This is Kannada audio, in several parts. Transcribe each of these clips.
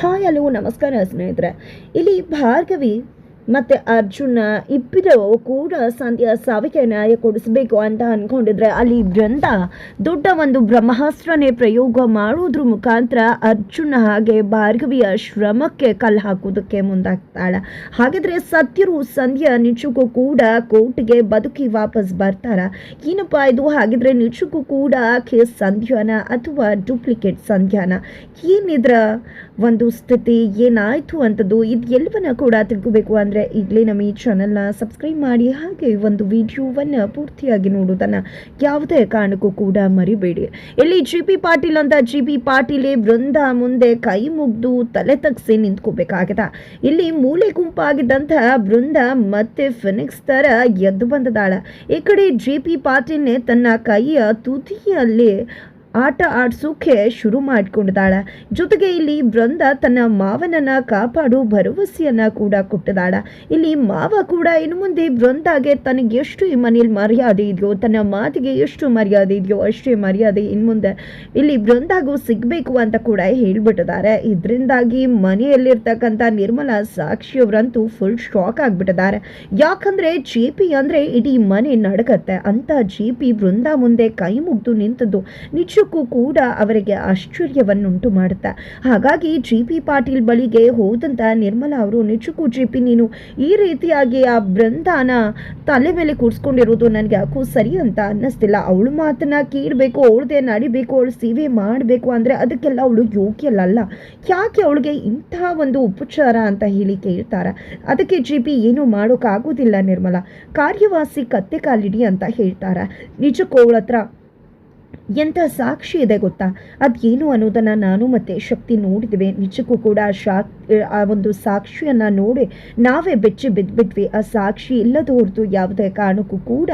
ಹಾಯ್ ಹಲೋ ನಮಸ್ಕಾರ ಸ್ನೇಹಿತರೆ. ಇಲ್ಲಿ ಭಾರ್ಗವಿ ಮತ್ತು ಅರ್ಜುನ ಇಬ್ಬರು ಕೂಡ ಸಂಧ್ಯಾ ಸಾವಿಗೆ ನ್ಯಾಯ ಕೊಡಿಸಬೇಕು ಅಂತ ಅಂದ್ಕೊಂಡಿದ್ರೆ ಅಲ್ಲಿ ಗ್ರಂಥ ದೊಡ್ಡ ಒಂದು ಬ್ರಹ್ಮಾಸ್ತ್ರನೇ ಪ್ರಯೋಗ ಮಾಡೋದ್ರ ಮುಖಾಂತರ ಅರ್ಜುನ ಹಾಗೆ ಭಾರ್ಗವಿಯ ಶ್ರಮಕ್ಕೆ ಕಲ್ಲು ಹಾಕೋದಕ್ಕೆ ಮುಂದಾಗ್ತಾಳೆ. ಹಾಗಿದ್ರೆ ಸತ್ಯರು ಸಂಧ್ಯಾ ನಿಜಕ್ಕೂ ಕೂಡ ಕೋರ್ಟ್ಗೆ ಬದುಕಿ ವಾಪಸ್ ಬರ್ತಾರ. ಏನಪ್ಪ ಇದು? ಹಾಗಿದ್ರೆ ನಿಜಕ್ಕೂ ಕೂಡ ಆಕೆ ಸಂಧ್ಯಾನ ಅಥವಾ ಡೂಪ್ಲಿಕೇಟ್ ಸಂಧ್ಯಾನ? ಏನಿದ್ರ ಒಂದು ಸ್ಥಿತಿ? ಏನಾಯಿತು ಅಂತದ್ದು? ಇದು ಎಲ್ಲವನ್ನ ಕೂಡ ತಿಳ್ಕೋಬೇಕು ಅಂದರೆ ಈಗಲೇ ನಮ್ಮ ಈ ಚಾನಲ್ನ ಸಬ್ಸ್ಕ್ರೈಬ್ ಮಾಡಿ ಹಾಗೆ ಒಂದು ವಿಡಿಯೋವನ್ನು ಪೂರ್ತಿಯಾಗಿ ನೋಡೋದನ್ನು ಯಾವುದೇ ಕಾರಣಕ್ಕೂ ಕೂಡ ಮರಿಬೇಡಿ. ಇಲ್ಲಿ ಜಿ ಪಿ ಪಾಟೀಲ್ ಅಂತ ಜಿ ಪಿ ಪಾಟೀಲೇ ವೃಂದ ಮುಂದೆ ಕೈ ಮುಗ್ದು ತಲೆ ತಗ್ಸಿ ನಿಂತ್ಕೋಬೇಕಾಗದ. ಇಲ್ಲಿ ಮೂಲೆ ಗುಂಪಾಗಿದ್ದಂತಹ ಬೃಂದ ಮತ್ತೆ ಫಿನಿಕ್ಸ್ ತರ ಎದ್ದು ಬಂದದಾಳ ಈ ಕಡೆ ಜಿ ಪಿ ಪಾಟೀಲ್ನೇ ತನ್ನ ಕೈಯ ತುದಿಯಲ್ಲಿ ಆಟ ಆಡ್ಸೋಕೆ ಶುರು ಮಾಡಿಕೊಂಡಿದ್ದಾಳೆ. ಜೊತೆಗೆ ಇಲ್ಲಿ ಬೃಂದ ತನ್ನ ಮಾವನನ್ನ ಕಾಪಾಡು ಭರವಸೆಯನ್ನ ಕೂಡ ಕೊಟ್ಟಿದ್ದಾಳೆ. ಇಲ್ಲಿ ಮಾವ ಕೂಡ ಇನ್ನು ಮುಂದೆ ಬೃಂದಾಗೆ ತನಗೆ ಎಷ್ಟು ಈ ಮನೇಲಿ ಮರ್ಯಾದೆ ಇದೆಯೋ, ತನ್ನ ಮಾತಿಗೆ ಎಷ್ಟು ಮರ್ಯಾದೆ ಇದೆಯೋ, ಅಷ್ಟೇ ಮರ್ಯಾದೆ ಇನ್ನು ಮುಂದೆ ಇಲ್ಲಿ ಬೃಂದಾಗೂ ಸಿಗಬೇಕು ಅಂತ ಕೂಡ ಹೇಳ್ಬಿಟ್ಟಿದ್ದಾರೆ. ಇದರಿಂದಾಗಿ ಮನೆಯಲ್ಲಿರ್ತಕ್ಕಂಥ ನಿರ್ಮಲಾ ಸಾಕ್ಷಿಯವರಂತೂ ಫುಲ್ ಶಾಕ್ ಆಗಿಬಿಟ್ಟಿದ್ದಾರೆ. ಯಾಕಂದ್ರೆ ಜೆ ಪಿ ಅಂದ್ರೆ ಇಡೀ ಮನೆ ನಡಕತ್ತೆ ಅಂತ ಜೆ ಪಿ ಬೃಂದ ಮುಂದೆ ಕೈ ಮುಗ್ದು ನಿಂತದ್ದು ನಿಜಕ್ಕೂ ಕೂಡ ಅವರಿಗೆ ಆಶ್ಚರ್ಯವನ್ನುಂಟು ಮಾಡುತ್ತಾ. ಹಾಗಾಗಿ ಜಿ ಪಿ ಪಾಟೀಲ್ ಬಳಿಗೆ ಹೋದಂಥ ನಿರ್ಮಲಾ ಅವರು, ನಿಜಕ್ಕೂ ಜಿ ಪಿ ನೀನು ಈ ರೀತಿಯಾಗಿ ಆ ಬೃಂದಾನ ತಲೆ ಮೇಲೆ ಕೂರಿಸ್ಕೊಂಡಿರೋದು ನನಗೆ ಯಾಕೋ ಸರಿ ಅಂತ ಅನ್ನಿಸ್ತಿಲ್ಲ. ಅವಳು ಮಾತನ್ನ ಕೇಳಬೇಕು ಅವಳದೇ ನಡಿಬೇಕು, ಅವಳು ಸೇವೆ ಮಾಡಬೇಕು ಅಂದರೆ ಅದಕ್ಕೆಲ್ಲ ಅವಳು ಯೋಗ್ಯಲಲ್ಲ ಯಾಕೆ ಅವಳಿಗೆ ಇಂತಹ ಒಂದು ಉಪಚಾರ ಅಂತ ಹೇಳಿ ಕೇಳ್ತಾರೆ? ಅದಕ್ಕೆ ಜಿ ಪಿ ಏನು ಮಾಡೋಕ್ಕಾಗೋದಿಲ್ಲ ನಿರ್ಮಲಾ. ಕಾರ್ಯವಾಸಿ ಕತ್ತೆ ಕಾಲಿಡಿ ಅಂತ ಹೇಳ್ತಾರೆ? ನಿಜಕ್ಕೂ ಅವಳ ಹತ್ರ ಎಂಥ ಸಾಕ್ಷಿ ಇದೆ ಗೊತ್ತಾ? ಅದೇನು ಅನ್ನೋದನ್ನು ನಾನು ಮತ್ತು ಶಕ್ತಿ ನೋಡಿದ್ವಿ. ನಿಜಕ್ಕೂ ಕೂಡ ಶಾಕ್, ಆ ಒಂದು ಸಾಕ್ಷಿಯನ್ನು ನೋಡಿ ನಾವೇ ಬೆಚ್ಚಿ ಬಿದ್ದುಬಿಟ್ವಿ ಆ ಸಾಕ್ಷಿ ಇಲ್ಲದ ಹೊರತು ಯಾವುದೇ ಕಾರಣಕ್ಕೂ ಕೂಡ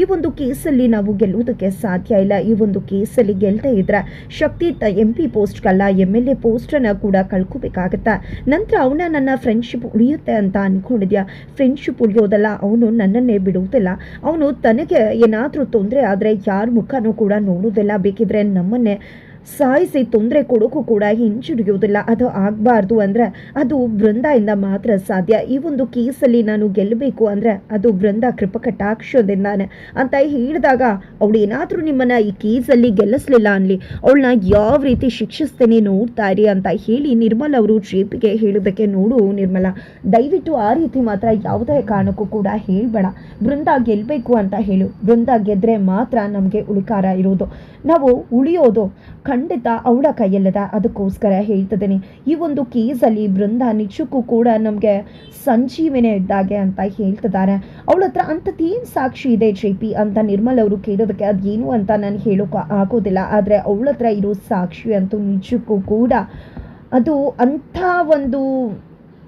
ಈ ಒಂದು ಕೇಸಲ್ಲಿ ನಾವು ಗೆಲ್ಲುವುದಕ್ಕೆ ಸಾಧ್ಯ ಇಲ್ಲ. ಈ ಒಂದು ಕೇಸಲ್ಲಿ ಗೆಲ್ತಾ ಇದ್ರೆ ಶಕ್ತಿ ತ ಎಂ ಪಿ ಪೋಸ್ಟ್ಗಲ್ಲ ಎಂ ಎಲ್ ಎ ಪೋಸ್ಟನ್ನು ಕೂಡ ಕಳ್ಕೊಬೇಕಾಗತ್ತೆ? ನಂತರ ಅವನ ನನ್ನ ಫ್ರೆಂಡ್ಶಿಪ್ ಉಳಿಯುತ್ತೆ ಅಂತ ಅಂದ್ಕೊಂಡಿದ್ಯಾ ಫ್ರೆಂಡ್ಶಿಪ್ ಉಳಿಯೋದಲ್ಲ, ಅವನು ನನ್ನನ್ನೇ ಬಿಡುವುದಿಲ್ಲ. ಅವನು ತನಗೆ ಏನಾದರೂ ತೊಂದರೆ ಆದರೆ ಯಾರ ಮುಖನೂ ಕೂಡ ನೋಡೋದಿಲ್ಲ ಬೇಕಿದ್ರೆ ನಮ್ಮನ್ನೇ ಸಾಯಿಸಿ ತೊಂದರೆ ಕೊಡೋಕ್ಕೂ ಕೂಡ ಹಿಂಜರಿಯೋದಿಲ್ಲ. ಅದು ಆಗಬಾರ್ದು ಅಂದರೆ ಅದು ಬೃಂದಾಯಿಂದ ಮಾತ್ರ ಸಾಧ್ಯ. ಈ ಒಂದು ಕೇಸಲ್ಲಿ ನಾನು ಗೆಲ್ಲಬೇಕು ಅಂದರೆ ಅದು ಬೃಂದ ಕೃಪಕಟಾಕ್ಷದಿಂದಾನೆ ಅಂತ ಹೇಳಿದಾಗ ಅವಳು ಏನಾದರೂ ನಿಮ್ಮನ್ನು ಈ ಕೇಸಲ್ಲಿ ಗೆಲ್ಲಿಸಲಿಲ್ಲ ಅನ್ಲಿ. ಅವಳನ್ನ ಯಾವ ರೀತಿ ಶಿಕ್ಷಿಸ್ತೇನೆ ನೋಡ್ತಾ ಇರಿ ಅಂತ ಹೇಳಿ ನಿರ್ಮಲ್ ಅವರು ಜೇಪಿಗೆ ಹೇಳೋದಕ್ಕೆ ನೋಡು ನಿರ್ಮಲ. ದಯವಿಟ್ಟು ಆ ರೀತಿ ಮಾತ್ರ ಯಾವುದೇ ಕಾರಣಕ್ಕೂ ಕೂಡ ಹೇಳಬೇಡ. ಬೃಂದ ಗೆಲ್ಲಬೇಕು ಅಂತ ಹೇಳು. ಬೃಂದ ಗೆದ್ರೆ ಮಾತ್ರ ನಮಗೆ ಉಳಿಕಾರ ಇರೋದು. ನಾವು ಉಳಿಯೋದು ಖಂಡಿತ ಅವಳ ಕೈಯಲ್ಲದ ಅದಕ್ಕೋಸ್ಕರ ಹೇಳ್ತಿದ್ದೀನಿ. ಈ ಒಂದು ಕೇಸಲ್ಲಿ ಬೃಂದ ನಿಜಕ್ಕೂ ಕೂಡ ನಮಗೆ ಸಂಜೀವಿನೇ ಇದ್ದಾಗೆ ಅಂತ ಹೇಳ್ತಿದ್ದಾರೆ. ಅವಳ ಹತ್ರ ಅಂಥದ್ದೇನು ಸಾಕ್ಷಿ ಇದೆ ಜೆ ಪಿ ಅಂತ ನಿರ್ಮಲ್ ಅವರು ಕೇಳೋದಕ್ಕೆ ಅದೇನು ಅಂತ ನಾನು ಹೇಳೋಕೆ ಆಗೋದಿಲ್ಲ. ಆದರೆ ಅವಳ ಹತ್ರ ಇರೋ ಸಾಕ್ಷಿ ಅಂತೂ ನಿಜಕ್ಕೂ ಕೂಡ ಅದು ಅಂಥ ಒಂದು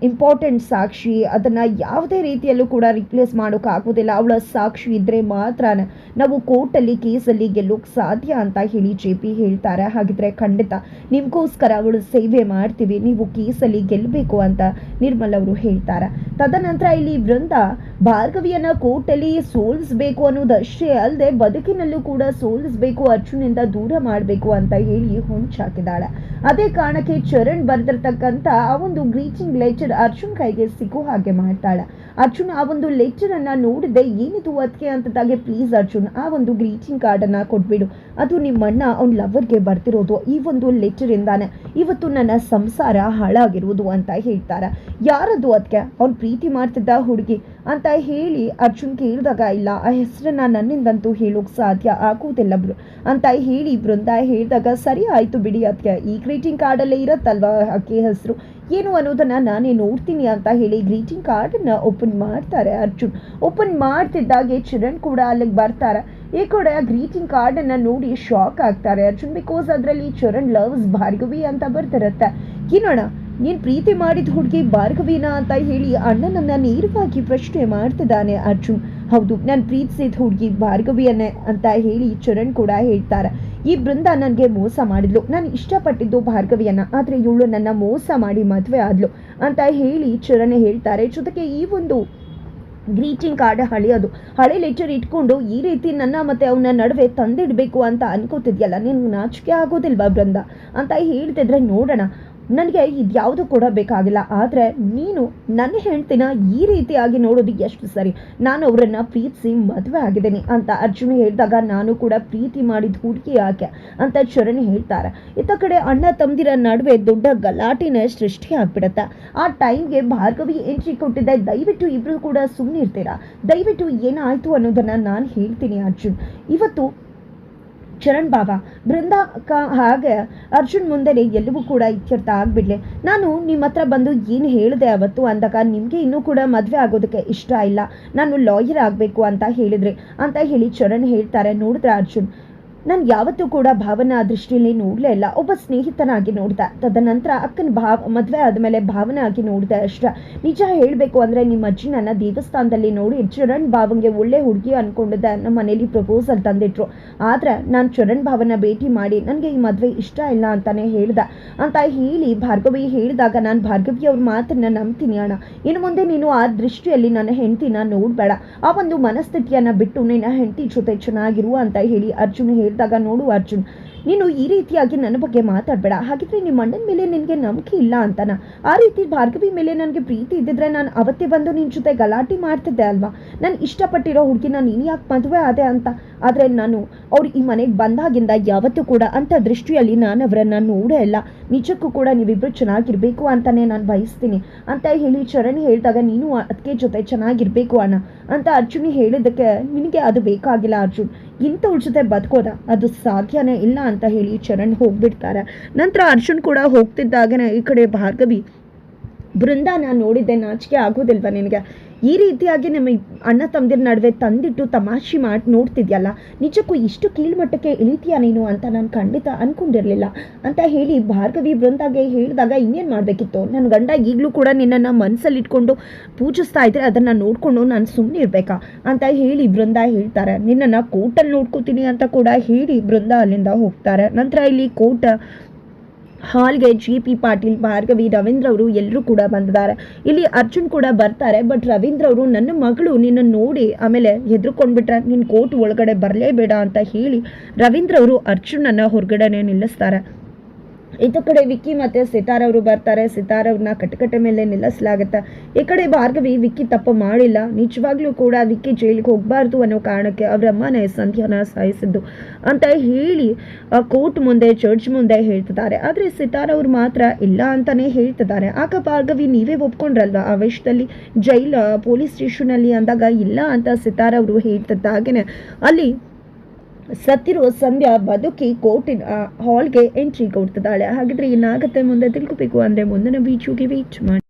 ಇಂಪಾರ್ಟೆಂಟ್ ಸಾಕ್ಷಿ, ಅದನ್ನು ಯಾವುದೇ ರೀತಿಯಲ್ಲೂ ಕೂಡ ರಿಪ್ಲೇಸ್ ಮಾಡೋಕ್ಕಾಗೋದಿಲ್ಲ ಅವಳ ಸಾಕ್ಷಿ ಇದ್ದರೆ ಮಾತ್ರ ನಾವು ಕೋರ್ಟಲ್ಲಿ ಕೇಸಲ್ಲಿ ಗೆಲ್ಲೋಕ್ಕೆ ಸಾಧ್ಯ ಅಂತ ಹೇಳಿ ಜೆ ಪಿ ಹೇಳ್ತಾರೆ. ಹಾಗಿದ್ರೆ ಖಂಡಿತ ನಿಮಗೋಸ್ಕರ ಅವಳು ಸೇವೆ ಮಾಡ್ತೀವಿ, ನೀವು ಕೇಸಲ್ಲಿ ಗೆಲ್ಲಬೇಕು ಅಂತ ನಿರ್ಮಲ್ ಅವರು ಹೇಳ್ತಾರೆ. ತದನಂತರ ಇಲ್ಲಿ ವೃಂದ ಭಾರ್ಗವಿಯನ್ನ ಕೋರ್ಟಲ್ಲಿ ಸೋಲಿಸಬೇಕು ಅನ್ನೋದಷ್ಟೇ ಅಲ್ಲದೆ ಬದುಕಿನಲ್ಲೂ ಕೂಡ ಸೋಲಿಸಬೇಕು, ಅರ್ಜುನಿಂದ ದೂರ ಮಾಡಬೇಕು ಅಂತ ಹೇಳಿ ಹೊಂಚಾಕಿದ್ದಾಳೆ ಅದೇ ಕಾರಣಕ್ಕೆ ಚರಣ್ ಬರೆದಿರ್ತಕ್ಕಂಥ ಆ ಒಂದು ಗ್ರೀಟಿಂಗ್ ಲೆಟರ್ ಅರ್ಜುನ್ ಕೈಗೆ ಸಿಗೋ ಹಾಗೆ ಮಾಡ್ತಾಳೆ. ಅರ್ಜುನ್ ಆ ಒಂದು ಲೆಟರ್ ಅನ್ನ ನೋಡಿದೆ, ಏನಿದು ಅದಕ್ಕೆ ಅಂತದಾಗೆ ಪ್ಲೀಸ್ ಅರ್ಜುನ್, ಆ ಒಂದು ಗ್ರೀಟಿಂಗ್ ಕಾರ್ಡ್ ಅನ್ನ ಕೊಟ್ಬಿಡು. ಅದು ನಿಮ್ಮಣ್ಣ ಅವ್ನ ಲವರ್ಗೆ ಬರ್ತಿರೋದು ಈ ಒಂದು ಲೆಟರ್ ಇಂದಾನೆ. ಇವತ್ತು ನನ್ನ ಸಂಸಾರ ಹಾಳಾಗಿರುವುದು ಅಂತ ಹೇಳ್ತಾರೆ. ಯಾರದು ಅದಕ್ಕೆ ಅವ್ನು ಪ್ರೀತಿ ಮಾಡ್ತಿದ್ದ ಹುಡುಗಿ ಅಂತ ಹೇಳಿ ಅರ್ಜುನ್ ಕೇಳಿದಾಗ, ಇಲ್ಲ, ಆ ಹೆಸರನ್ನ ನನ್ನಿಂದಂತೂ ಹೇಳೋಕೆ ಸಾಧ್ಯ ಆಗುವುದಿಲ್ಲ ಬ್ರು ಅಂತ ಹೇಳಿ ಬೃಂದ ಹೇಳಿದಾಗ, ಸರಿ ಆಯಿತು ಬಿಡಿ ಅದಕ್ಕೆ ಈ ಗ್ರೀಟಿಂಗ್ ಕಾರ್ಡಲ್ಲೇ ಇರತ್ತಲ್ವ ಆಕೆ ಹೆಸರು? ಏನು ಅನ್ನೋದನ್ನು ನಾನೇ ನೋಡ್ತೀನಿ ಅಂತ ಹೇಳಿ ಗ್ರೀಟಿಂಗ್ ಕಾರ್ಡನ್ನು ಓಪನ್ ಮಾಡ್ತಾರೆ ಅರ್ಜುನ್. ಓಪನ್ ಮಾಡ್ತಿದ್ದಾಗೆ ಚಿರಣ್ ಕೂಡ ಅಲ್ಲಿಗೆ ಬರ್ತಾರೆ. ಈ ಕೂಡ ಗ್ರೀಟಿಂಗ್ ಕಾರ್ಡನ್ನು ನೋಡಿ ಶಾಕ್ ಆಗ್ತಾರೆ ಅರ್ಜುನ್ ಬಿಕಾಸ್ ಅದರಲ್ಲಿ ಚರಣ್ ಲವ್ಸ್ ಭಾರ್ಗವಿ ಅಂತ ಬರ್ತಿರತ್ತೆ ಏನೋಣ ನೀನು ಪ್ರೀತಿ ಮಾಡಿದ ಹುಡುಗಿ ಭಾರ್ಗವೀನ ಅಂತ ಹೇಳಿ ಅಣ್ಣನನ್ನ ನೇರವಾಗಿ ಪ್ರಶ್ನೆ ಮಾಡ್ತಿದ್ದಾನೆ ಅರ್ಜುನ್. ಹೌದು, ನಾನು ಪ್ರೀತಿಸಿದ ಹುಡುಗಿ ಭಾರ್ಗವಿಯನ್ನೇ ಅಂತ ಹೇಳಿ ಚರಣ್ ಕೂಡ ಹೇಳ್ತಾರೆ. ಈ ಬೃಂದ ನನಗೆ ಮೋಸ ಮಾಡಿದ್ಲು. ನಾನು ಇಷ್ಟಪಟ್ಟಿದ್ದು ಭಾರ್ಗವಿಯನ್ನ ಆದರೆ ಇವಳು ನನ್ನ ಮೋಸ ಮಾಡಿ ಮದುವೆ ಆದ್ಲು ಅಂತ ಹೇಳಿ ಚರಣ್ ಹೇಳ್ತಾರೆ. ಜೊತೆಗೆ ಈ ಒಂದು ಗ್ರೀಟಿಂಗ್ ಕಾರ್ಡ್ ಹಳೆಯೋದು ಹಳೆ ಲೆಟರ್ ಇಟ್ಕೊಂಡು ಈ ರೀತಿ ನನ್ನ ಮತ್ತೆ ಅವನ ನಡುವೆ ತಂದಿಡಬೇಕು ಅಂತ ಅನ್ಕೋತಿದ್ಯಲ್ಲ ನೀನು ನಾಚಿಕೆ ಆಗೋದಿಲ್ವಾ ಬೃಂದ? ಅಂತ ಹೇಳ್ತಿದ್ರೆ ನೋಡೋಣ. ನನಗೆ ಇದ್ಯಾವುದು ಕೂಡ ಬೇಕಾಗಿಲ್ಲ. ಆದರೆ ನೀನು ನನ್ನ ಹೆಂಡ್ತಿನ ಈ ರೀತಿಯಾಗಿ ನೋಡೋದು ಎಷ್ಟು ಸರಿ? ನಾನು ಅವರನ್ನು ಪ್ರೀತಿಸಿ ಮದುವೆ ಆಗಿದ್ದೀನಿ ಅಂತ ಅರ್ಜುನ್ ಹೇಳಿದಾಗ ನಾನು ಕೂಡ ಪ್ರೀತಿ ಮಾಡಿದ ಹುಡುಗಿ ಯಾಕೆ ಅಂತ ಚರಣ್ ಹೇಳ್ತಾರೆ. ಇತ್ತ ಕಡೆ ಅಣ್ಣ ತಮ್ಮದಿರ ನಡುವೆ ದೊಡ್ಡ ಗಲಾಟಿನ ಸೃಷ್ಟಿ ಆಗ್ಬಿಡುತ್ತೆ. ಆ ಟೈಮ್ಗೆ ಭಾರ್ಗವಿ ಎಂಟ್ರಿ ಕೊಟ್ಟಿದ್ದೆ. ದಯವಿಟ್ಟು ಇಬ್ಬರು ಕೂಡ ಸುಮ್ಮನೆ ಇರ್ತೀರಾ ದಯವಿಟ್ಟು ಏನಾಯಿತು ಅನ್ನೋದನ್ನು ನಾನು ಹೇಳ್ತೀನಿ ಅರ್ಜುನ್. ಇವತ್ತು ಚರಣ್ ಬಾಬಾ ಬೃಂದಾ ಹಾಗೆ ಅರ್ಜುನ್ ಮುಂದೆನೆ ಎಲ್ಲವೂ ಕೂಡ ಇತ್ಯರ್ಥ ಆಗ್ಬಿಡ್ಲಿ. ನಾನು ನಿಮ್ಮ ಹತ್ರ ಬಂದು ಏನು ಹೇಳಿದೆ ಅವತ್ತು ಅಂದಾಗ ನಿಮಗೆ ಇನ್ನೂ ಕೂಡ ಮದುವೆ ಆಗೋದಕ್ಕೆ ಇಷ್ಟ ಇಲ್ಲ. ನಾನು ಲಾಯರ್ ಆಗಬೇಕು ಅಂತ ಹೇಳಿದ್ರಿ. ಅಂತ ಹೇಳಿ ಚರಣ್ ಹೇಳ್ತಾರೆ ನೋಡಿದ್ರೆ ಅರ್ಜುನ್? ನಾನು ಯಾವತ್ತೂ ಕೂಡ ಭಾವನ ದೃಷ್ಟಿಯಲ್ಲಿ ನೋಡಲೇ ಇಲ್ಲ. ಒಬ್ಬ ಸ್ನೇಹಿತನಾಗಿ ನೋಡಿದೆ. ತದನಂತರ ಅಕ್ಕನ ಭಾವ, ಮದುವೆ ಆದಮೇಲೆ ಭಾವನೆ ಆಗಿ ನೋಡಿದೆ ಅಷ್ಟ. ನಿಜ ಹೇಳಬೇಕು ಅಂದರೆ ನಿಮ್ಮ ಅಜ್ಜಿ ನನ್ನ ದೇವಸ್ಥಾನದಲ್ಲಿ ನೋಡಿ ಚರಣ್ ಭಾವಂಗೆ ಒಳ್ಳೆ ಹುಡುಗಿ ಅನ್ಕೊಂಡಿದ್ದೆ. ನಮ್ಮ ಮನೇಲಿ ಪ್ರಪೋಸಲ್ ತಂದಿಟ್ರು. ಆದರೆ ನಾನು ಚರಣ್ ಭಾವನ ಭೇಟಿ ಮಾಡಿ ನನಗೆ ಈ ಮದುವೆ ಇಷ್ಟ ಇಲ್ಲ ಅಂತಾನೆ ಹೇಳ್ದೆ. ಅಂತ ಹೇಳಿ ಭಾರ್ಗವಿ ಹೇಳಿದಾಗ ನಾನು ಭಾರ್ಗವಿ ಅವ್ರ ಮಾತನ್ನ ನಂಬ್ತೀನಿ ಅಣ್ಣ. ಇನ್ನು ಮುಂದೆ ನೀನು ಆ ದೃಷ್ಟಿಯಲ್ಲಿ ನನ್ನ ಹೆಂಡತಿನ ನೋಡಬೇಡ. ಆ ಒಂದು ಮನಸ್ಥಿತಿಯನ್ನು ಬಿಟ್ಟು ನಿನ್ನ ಹೆಂಡತಿ ಜೊತೆ ಚೆನ್ನಾಗಿರು ಅಂತ ಹೇಳಿ ಅರ್ಜುನ್ ಹೇಳಿದಾಗ ನೋಡು ಅರ್ಜುನ್ ನೀನು ಈ ರೀತಿಯಾಗಿ ನನ್ನ ಬಗ್ಗೆ ಮಾತಾಡಬೇಡ. ಹಾಗಿದ್ರೆ ನಿಮ್ಮ ಅಣ್ಣನ ಮೇಲೆ ನಿನಗೆ ನಂಬಿಕೆ ಇಲ್ಲ ಅಂತನ. ಆ ರೀತಿ ಭಾರ್ಗವಿ ಮೇಲೆ ನನಗೆ ಪ್ರೀತಿ ಇದ್ದಿದ್ರೆ ನಾನು ಅವತ್ತೇ ಬಂದು ನಿನ್ನ ಜೊತೆ ಗಲಾಟೆ ಮಾಡ್ತಿದ್ದೆ ಅಲ್ವಾ? ನಾನು ಇಷ್ಟಪಟ್ಟಿರೋ ಹುಡುಗಿನ ನೀನು ಯಾಕೆ ಮದುವೆ ಆದೆ ಅಂತ? ಆದರೆ ನಾನು ಅವ್ರು ಈ ಮನೆಗೆ ಬಂದಾಗಿಂದ ಯಾವತ್ತೂ ಕೂಡ ಅಂಥ ದೃಷ್ಟಿಯಲ್ಲಿ ನಾನು ಅವರನ್ನು ನೋಡೇ ಇಲ್ಲ. ನಿಜಕ್ಕೂ ಕೂಡ ನೀವಿಬ್ಬರು ಚೆನ್ನಾಗಿರಬೇಕು ಅಂತಲೇ ನಾನು ಬಯಸ್ತೀನಿ. ಅಂತ ಹೇಳಿ ಚರಣ್ ಹೇಳಿದಾಗ, ನೀನು ಅದಕ್ಕೆ ಜೊತೆ ಚೆನ್ನಾಗಿರಬೇಕು ಅಣ್ಣ. ಅಂತ ಅರ್ಜುನ್ ಹೇಳಿದ್ದಕ್ಕೆ ನಿನಗೆ ಅದು ಬೇಕಾಗಿಲ್ಲ ಅರ್ಜುನ್. ಇಂಥವ್ರ ಜೊತೆ ಬದುಕೋದ ಅದು ಸಾಧ್ಯನೇ ಇಲ್ಲ ಅಂತ ಹೇಳಿ ಚರಣ್ ಹೋಗ್ಬಿಡ್ತಾರೆ. ನಂತರ ಅರ್ಜುನ್ ಕೂಡ ಹೋಗ್ತಿದ್ದಾಗನೇ ಈ ಕಡೆ ಭಾರ್ಗವಿ. ಬೃಂದ ನಾನು ನೋಡಿದ್ದೆ, ನಾಚಿಕೆ ಆಗೋದಿಲ್ವಾ ನಿನಗೆ? ಈ ರೀತಿಯಾಗಿ ನಮ್ಮ ಅಣ್ಣ ತಮ್ಮದಿರ ನಡುವೆ ತಂದಿಟ್ಟು ತಮಾಷೆ ಮಾಡಿ, ನೋಡ್ತಿದ್ಯಲ್ಲ? ನಿಜಕ್ಕೂ ಇಷ್ಟು ಕೀಳ್ಮಟ್ಟಕ್ಕೆ ಇಳಿತೀಯ ನೀನು ಅಂತ ನಾನು ಖಂಡಿತ ಅಂದ್ಕೊಂಡಿರಲಿಲ್ಲ ಅಂತ ಹೇಳಿ ಭಾರ್ಗವಿ ಬೃಂದಾಗೆ ಹೇಳಿದಾಗ ಇನ್ನೇನು ಮಾಡಬೇಕಿತ್ತು? ನನ್ನ ಗಂಡ ಈಗಲೂ ಕೂಡ ನಿನ್ನನ್ನು ಮನಸ್ಸಲ್ಲಿ ಇಟ್ಕೊಂಡು ಪೂಜಿಸ್ತಾ ಇದ್ದರೆ ಅದನ್ನು ನೋಡಿಕೊಂಡು ನಾನು ಸುಮ್ಮನೆ ಇರಬೇಕಾ ಅಂತ ಹೇಳಿ ಬೃಂದ ಹೇಳ್ತಾರೆ. ನಿನ್ನನ್ನು ಕೋರ್ಟಲ್ಲಿ ನೋಡ್ಕೋತೀನಿ ಅಂತ ಕೂಡ ಹೇಳಿ ಬೃಂದ ಅಲ್ಲಿಂದ ಹೋಗ್ತಾರೆ. ನಂತರ ಇಲ್ಲಿ ಕೋರ್ಟ್ ಹಾಲ್ಗೆ ಜಿ ಪಿ ಪಾಟೀಲ್, ಭಾರ್ಗವಿ, ರವೀಂದ್ರ ಅವರು ಎಲ್ಲರೂ ಕೂಡ ಬಂದಿದ್ದಾರೆ. ಇಲ್ಲಿ ಅರ್ಜುನ್ ಕೂಡ ಬರ್ತಾರೆ ಬಟ್ ರವೀಂದ್ರ ಅವರು ನನ್ನ ಮಗಳು, ನಿನ್ನ ನೋಡಿ ಆಮೇಲೆ ಹೆದರ್ಕೊಂಡ್ಬಿಟ್ರೆ ನಿನ್ನ ಕೋರ್ಟ್ ಒಳಗಡೆ ಬರಲೇಬೇಡ ಅಂತ ಹೇಳಿ ರವೀಂದ್ರ ಅವರು ಅರ್ಜುನನ್ನು ಹೊರಗಡೆನೆ ನಿಲ್ಲಿಸ್ತಾರೆ. ಇತ್ತ ಕಡೆ ವಿಕ್ಕಿ ಮತ್ತೆ ಸಿತಾರ್ ಅವರು ಬರ್ತಾರೆ, ಸಿತಾರ್ ಅವ್ರನ್ನ ಕಟ್ಟಕಟ್ಟೆ ಮೇಲೆ ನಿಲ್ಲಿಸಲಾಗುತ್ತೆ? ಈ ಕಡೆ ಭಾರ್ಗವಿ ವಿಕ್ಕಿ ತಪ್ಪು ಮಾಡಿಲ್ಲ. ನಿಜವಾಗ್ಲೂ ಕೂಡ ವಿಕ್ಕಿ ಜೈಲಿಗೆ ಹೋಗಬಾರ್ದು ಅನ್ನೋ ಕಾರಣಕ್ಕೆ ಅವರ ಅಮ್ಮನೇ ಸಂಧ್ಯಾನ ಸಾಯಿಸಿದ್ದು ಅಂತ ಹೇಳಿ ಕೋರ್ಟ್ ಮುಂದೆ ಜಡ್ಜ್ ಮುಂದೆ ಹೇಳ್ತಿದ್ದಾರೆ. ಆದರೆ ಸಿತಾರ್ ಅವ್ರು ಮಾತ್ರ ಇಲ್ಲ ಅಂತಾನೆ ಹೇಳ್ತಿದ್ದಾರೆ. ಆಗ ಭಾರ್ಗವಿ ನೀವೇ ಒಪ್ಕೊಂಡ್ರಲ್ವಾ? ಆ ವೇಷದಲ್ಲಿ ಜೈಲ್, ಪೊಲೀಸ್ ಸ್ಟೇಷನಲ್ಲಿ ಅಂದಾಗ ಇಲ್ಲ ಅಂತ ಸಿತಾರ್ ಅವರು ಹೇಳ್ತಿದ್ದ ಹೇಳ್ತಿದ್ದಾಗೇನೆ ಅಲ್ಲಿ ಸತ್ತಿರೋ ಸಂಧ್ಯಾ ಬದುಕಿ ಕೋರ್ಟಿನ ಹಾಲ್ಗೆ ಎಂಟ್ರಿ ಕೊಡ್ತಿದ್ದಾಳೆ. ಹಾಗಿದ್ರೆ ಏನಾಗುತ್ತೆ ಮುಂದೆ ತಿಳ್ಕೊಬೇಕು ಅಂದ್ರೆ ಮುಂದಿನ ಬೀಚುಗೆ ಬೀಚ್ ಮಾಡಿ